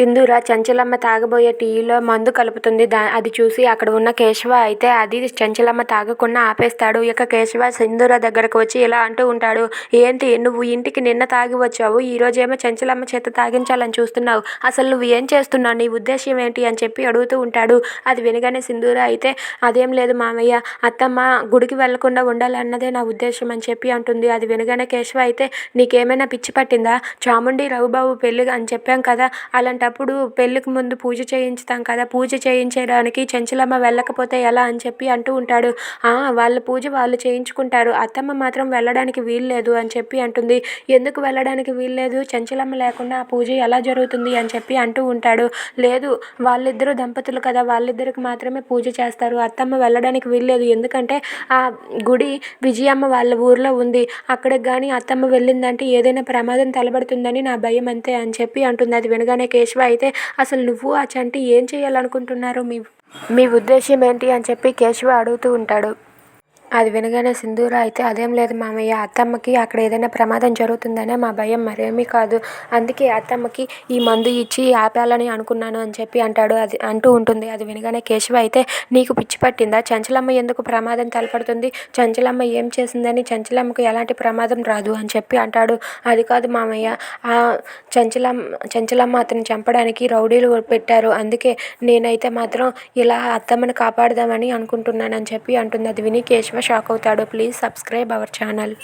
సింధూర చంచలమ్మ తాగబోయే టీలో మందు కలుపుతుంది. దా అది చూసి అక్కడ ఉన్న కేశవ అయితే అది చంచలమ్మ తాగకుండా ఆపేస్తాడు. ఇక కేశవ సింధూర దగ్గరకు వచ్చి ఇలా అంటూ ఉంటాడు. ఏంటి నువ్వు ఇంటికి నిన్న తాగి వచ్చావు. ఈ రోజేమో చంచలమ్మ చేత తాగించాలని చూస్తున్నావు. అసలు నువ్వు ఏం చేస్తున్నావు? నీ ఉద్దేశం ఏంటి? అని చెప్పి అడుగుతూ ఉంటాడు. అది వినగానే సింధూర అయితే అదేం లేదు మామయ్య. అత్తమ్మ గుడికి వెళ్ళకుండా ఉండాలన్నదే నా ఉద్దేశం అని చెప్పి అంటుంది. అది వినగానే కేశవ అయితే నీకేమైనా పిచ్చి పట్టిందా? చాముండి రఘుబాబు పెళ్ళి అని చెప్పాం కదా. అలాంటి అప్పుడు పెళ్ళికి ముందు పూజ చేయించుతాం కదా పూజ చేయించడానికి చెంచలమ్మ వెళ్ళకపోతే ఎలా అని చెప్పి అంటూ ఉంటాడు. "ఆ, వాళ్ళ పూజ వాళ్ళు చేయించుకుంటారు. అత్తమ్మ మాత్రం వెళ్ళడానికి వీల్లేదు అని చెప్పి అంటుంది. ఎందుకు వెళ్ళడానికి వీల్లేదు చెంచలమ్మ లేకుండా ఆ పూజ ఎలా జరుగుతుంది అని చెప్పి అంటూ ఉంటాడు. లేదు వాళ్ళిద్దరూ దంపతులు కదా వాళ్ళిద్దరికి మాత్రమే పూజ చేస్తారు. అత్తమ్మ వెళ్ళడానికి వీల్లేదు ఎందుకంటే ఆ గుడి విజయమ్మ వాళ్ళ ఊర్లో ఉంది. అక్కడికి కానీ అత్తమ్మ వెళ్ళిందంటే ఏదైనా ప్రమాదం తలబడుతుందని నా భయం అంతే అని చెప్పి అంటుంది. అది వినగానే కేశవ అయితే అసలు నువ్వు ఆ చంటి ఏం చేయాలనుకుంటున్నారు మీ మీ ఉద్దేశం ఏంటి అని చెప్పి కేశవ అడుగుతూ ఉంటాడు. అది వినగానే సింధూర అయితే అదేం లేదు మామయ్య అత్తమ్మకి అక్కడ ఏదైనా ప్రమాదం జరుగుతుందనే మా భయం మరేమీ కాదు. అందుకే అత్తమ్మకి ఈ మందు ఇచ్చి ఆపాలని అనుకున్నాను అని చెప్పి అంటాడు అది అంటూ ఉంటుంది. అది వినగానే కేశవ అయితే నీకు పిచ్చి పట్టిందా? చంచలమ్మ ఎందుకు ప్రమాదం తలపడుతుంది? చంచలమ్మ ఏం చేసిందని చంచలమ్మకు ఎలాంటి ప్రమాదం రాదు అని చెప్పి అంటాడు. అది కాదు మామయ్య ఆ చంచలమ్మ చంచలమ్మ అతను చంపడానికి రౌడీలు పెట్టారు. అందుకే నేనైతే మాత్రం ఇలా అత్తమ్మని కాపాడదామని అనుకుంటున్నానని చెప్పి అంటుంది. అది విని కేశవ షాక్ అవుతాడు ప్లీజ్ సబ్స్క్రైబ్ అవర్ ఛానల్.